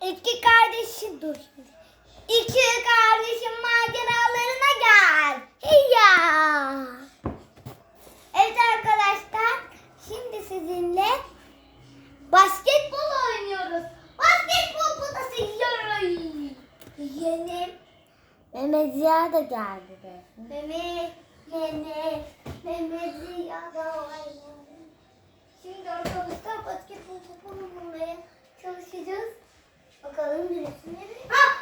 İki kardeşim dur. şimdi. İki kardeşim maceralarına gel. Hiya. Evet arkadaşlar. Şimdi sizinle basketbol oynuyoruz. Basketbol potası yiyoruz. Yeni. Mehmet Ziya da geldi de. Mehmet, Mehmet, Mehmet Ziya da var. Şimdi arkadaşlar basketbol topunu bulmaya çalışacağız. Bakalım birisini. Ha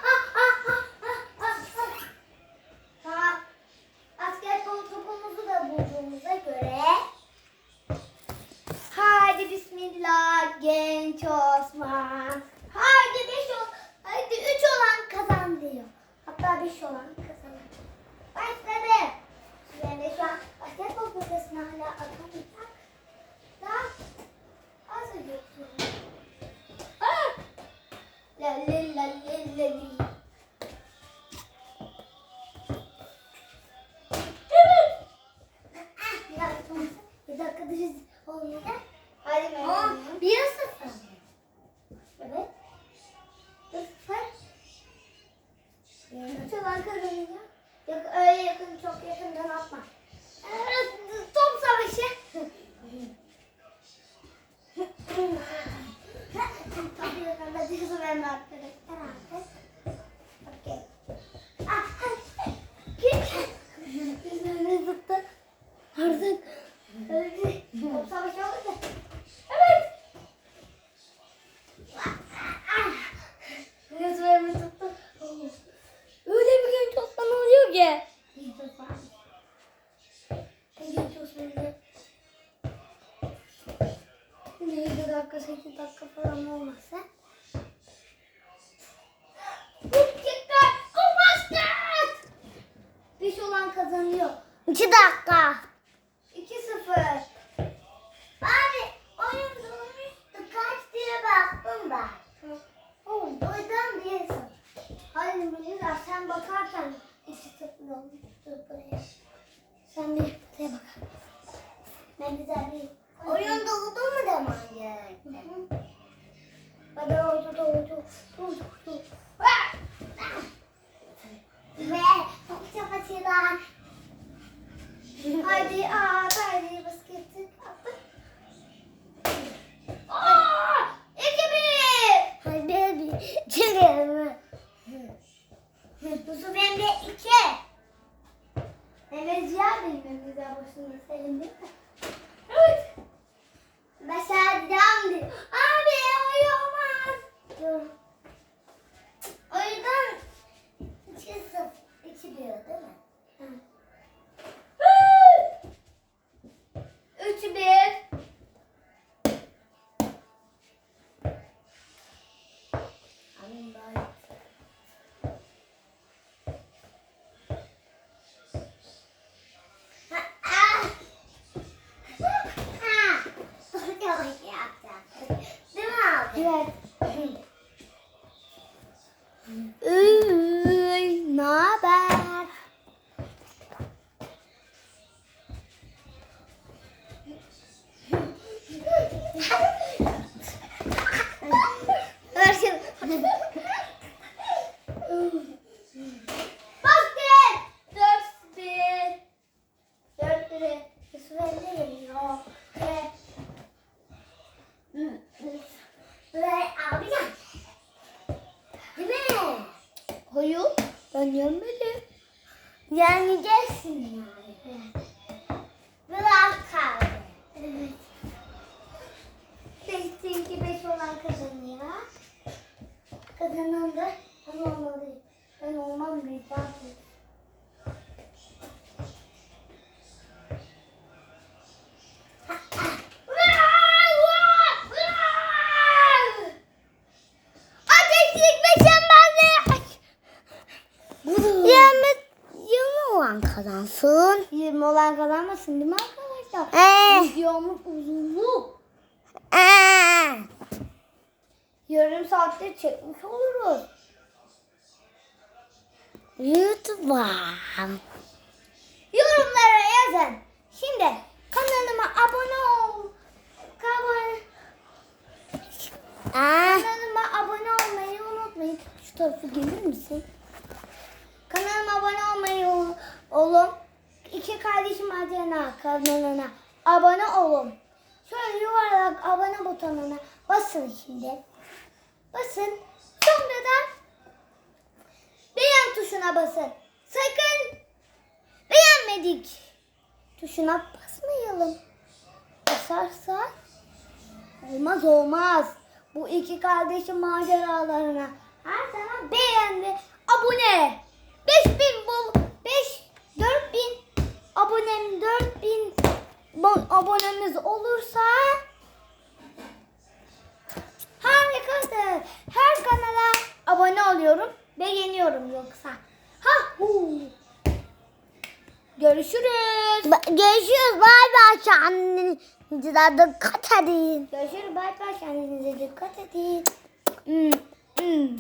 biraz sonra. Bir dakika düz olmayacak. Hadi Mehmet. Bir sıfır. Evet. Üç olan kazanıyor. Yok öyle yakın çok yakından atma. Top savaşı. Top yakında diyorsun benim arkadaşlar dakika 8 dakika falan olmazsa. Dikkat! O basket! Beş olan kazanıyor. 2 dakika. 2-0. Başını senin. Abi oyamaz. Diyorum. O yüzden iki sıfır. iki diyor değil mi? Üç bir. Gel. Değil mi? Hayır. Ben yenmedim. Yeneceksin yani. Biraz kaldı. Evet. Beşte iki beş olan kazanıyor. Kazanan da ben olmalıyım. Ben olmam büyük abi. Ateşlik ve çemberli. 20 20 olan kazansın. 20 olan kazanmasın değil mi arkadaşlar? Ee. Videomuz uzunluk. Ee. Yarım saatte çekmiş oluruz. YouTube'a. Yorumlara yazın. Şimdi kanalıma abone ol. Abone. Kanalıma abone olmayı unutmayın. tarafa gelir misin? Kanalıma abone olmayı ol- olun. İki kardeşim Adena kanalına abone olun. Şöyle yuvarlak abone butonuna basın şimdi. Basın. Sonra da beğen tuşuna basın. Sakın beğenmedik tuşuna basmayalım. Basarsak olmaz olmaz. Bu iki kardeşin maceralarına her zaman beğendi. Abone. 5000 bul. 5 4000 abonem 4000 bo- abonemiz olursa harikadır. Her kanala abone oluyorum. Beğeniyorum yoksa. Ha hu. Görüşürüz. Görüşürüz. Bay bay. Kendinize dikkat edin. Görüşürüz. Bay bay. Kendinize dikkat edin. Hmm, hmm.